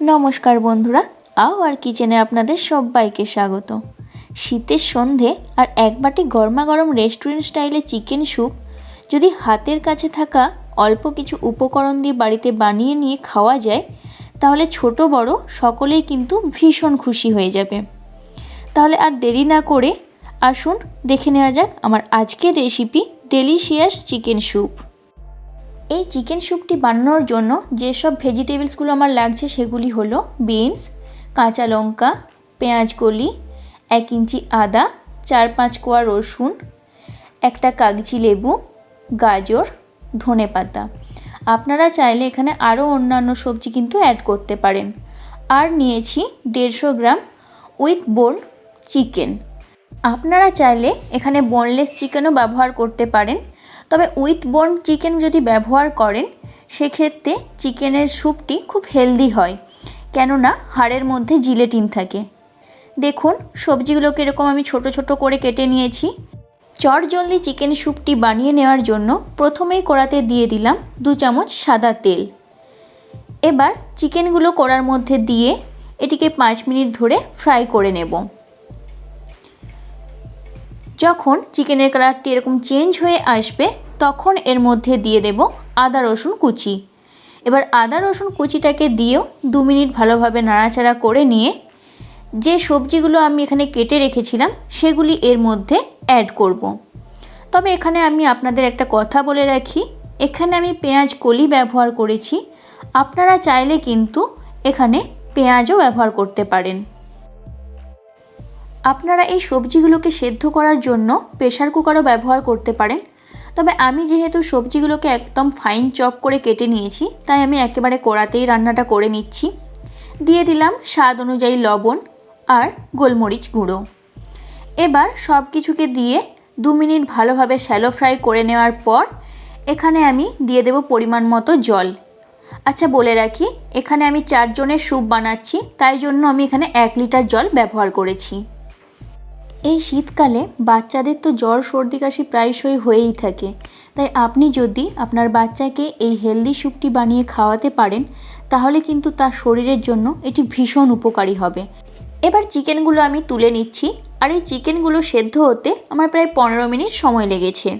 নমস্কার বন্ধুরা আও আর কিচেনে আপনাদের সবাইকে স্বাগত। শীতের সন্ধে আর এক বাটি গরমা গরম রেস্টুরেন্ট স্টাইলে চিকেন স্যুপ, যদি হাতের কাছে থাকা অল্প কিছু উপকরণ দিয়ে বাড়িতে বানিয়ে নিয়ে খাওয়া যায়, তাহলে ছোট বড় সকলেই কিন্তু ভীষণ খুশি হয়ে যাবে। তাহলে আর দেরি না করে আসুন, দেখে নেওয়া যাক আমার আজকের রেসিপি ডেলিশিয়াস চিকেন স্যুপ এই চিকেন স্যুপটি বানানোর জন্য যেসব ভেজিটেবলসগুলো আমার লাগছে সেগুলি হলো বিনস, কাঁচা লঙ্কা, পেঁয়াজ কলি, এক ইঞ্চি আদা, চার পাঁচ কোয়া রসুন, একটা কাগজি লেবু, গাজর, ধনে পাতা। আপনারা চাইলে এখানে আরও অন্যান্য সবজি কিন্তু অ্যাড করতে পারেন। আর নিয়েছি দেড়শো গ্রাম উইথ বোন চিকেন। আপনারা চাইলে এখানে বোনলেস চিকেনও ব্যবহার করতে পারেন। তবে উইথ বোন চিকেন যদি ব্যবহার করেন, সেক্ষেত্রে চিকেনের স্যুপটি খুব হেলদি হয়। কেননা হাড়ের মধ্যে জিলেটিন থাকে। দেখুন সবজিগুলোকে এরকম আমি ছোট ছোট করে কেটে নিয়েছি। চট জলদি চিকেন স্যুপটি বানিয়ে নেওয়ার জন্য প্রথমেই কড়াতে দিয়ে দিলাম দু চামচ সাদা তেল। এবার চিকেনগুলো কড়ার মধ্যে দিয়ে এটিকে পাঁচ মিনিট ধরে ফ্রাই করে নেব। যখন চিকেনের কালারটি এরকম চেঞ্জ হয়ে আসবে, তখন এর মধ্যে দিয়ে দেব আদা, রসুন কুচি। এবার আদা, রসুন কুচিটাকে দিয়েও দু মিনিট ভালোভাবে নাড়াচাড়া করে নিয়ে যে সবজিগুলো আমি এখানে কেটে রেখেছিলাম, সেগুলি এর মধ্যে অ্যাড করব। তবে এখানে আমি আপনাদের একটা কথা বলে রাখি, এখানে আমি পেঁয়াজ কলি ব্যবহার করেছি। আপনারা চাইলে কিন্তু এখানে পেঁয়াজও ব্যবহার করতে পারেন। আপনারা এই সবজিগুলোকে সেদ্ধ করার জন্য প্রেশার কুকারও ব্যবহার করতে পারেন। তবে আমি যেহেতু সবজিগুলোকে একদম ফাইন চপ করে কেটে নিয়েছি, তাই আমি একেবারে কড়াতেই রান্নাটা করে নিচ্ছি। দিয়ে দিলাম স্বাদ অনুযায়ী লবণ আর গোলমরিচ গুঁড়ো। এবার সব কিছুকে দিয়ে দু মিনিট ভালোভাবে শ্যালো ফ্রাই করে নেওয়ার পর এখানে আমি দিয়ে দেব পরিমাণ মতো জল। আচ্ছা বলে রাখি, এখানে আমি চারজনের স্যুপ বানাচ্ছি, তাই জন্য আমি এখানে এক লিটার জল ব্যবহার করেছি। এই শীতকালে বাচ্চাদের তো জ্বর, সর্দি, কাশি প্রায়শই হয়েই থাকে। তাই আপনি যদি আপনার বাচ্চাকে এই হেলদি স্যুপটি বানিয়ে খাওয়াতে পারেন, তাহলে কিন্তু তার শরীরের জন্য এটি ভীষণ উপকারী হবে। এবার চিকেনগুলো আমি তুলে নিচ্ছি, আর এই চিকেনগুলো সেদ্ধ হতে আমার প্রায় পনেরো মিনিট সময় লেগেছে।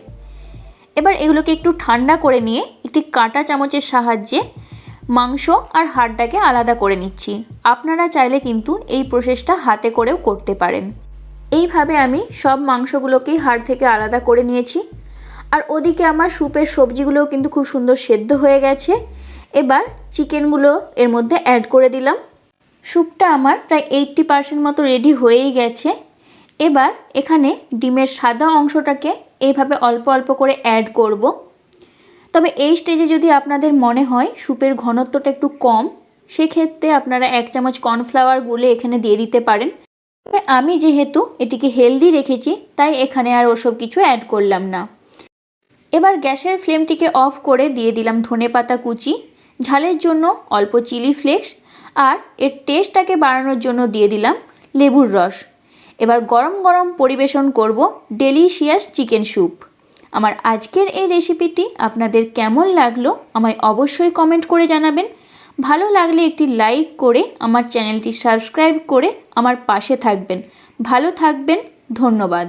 এবার এগুলোকে একটু ঠান্ডা করে নিয়ে একটি কাঁটা চামচের সাহায্যে মাংস আর হাড়টাকে আলাদা করে নিচ্ছি। আপনারা চাইলে কিন্তু এই প্রসেসটা হাতে করেও করতে পারেন। এইভাবে আমি সব মাংসগুলোকেই হাড় থেকে আলাদা করে নিয়েছি। আর ওদিকে আমার স্যুপের সবজিগুলোও কিন্তু খুব সুন্দর সেদ্ধ হয়ে গেছে। এবার চিকেনগুলো এর মধ্যে অ্যাড করে দিলাম। স্যুপটা আমার প্রায় এইট্টি পার্সেন্ট মতো রেডি হয়েই গেছে। এবার এখানে ডিমের সাদা অংশটাকে এইভাবে অল্প অল্প করে অ্যাড করব। তবে এই স্টেজে যদি আপনাদের মনে হয় স্যুপের ঘনত্বটা একটু কম, সেক্ষেত্রে আপনারা এক চামচ কর্নফ্লাওয়ার গুলে এখানে দিয়ে দিতে পারেন। তবে আমি যেহেতু এটিকে হেলদি রেখেছি, তাই এখানে আর ওসব কিছু অ্যাড করলাম না। এবার গ্যাসের ফ্লেমটিকে অফ করে দিয়ে দিলাম ধনে পাতা কুচি, ঝালের জন্য অল্প চিলি ফ্লেক্স, আর এর টেস্টটাকে বাড়ানোর জন্য দিয়ে দিলাম লেবুর রস। এবার গরম গরম পরিবেশন করব ডেলিশিয়াস চিকেন স্যুপ আমার আজকের এই রেসিপিটি আপনাদের কেমন লাগল, আমায় অবশ্যই কমেন্ট করে জানাবেন। ভালো লাগলে একটি লাইক করে আমার চ্যানেলটি সাবস্ক্রাইব করে আমার পাশে থাকবেন। ভালো থাকবেন, ধন্যবাদ।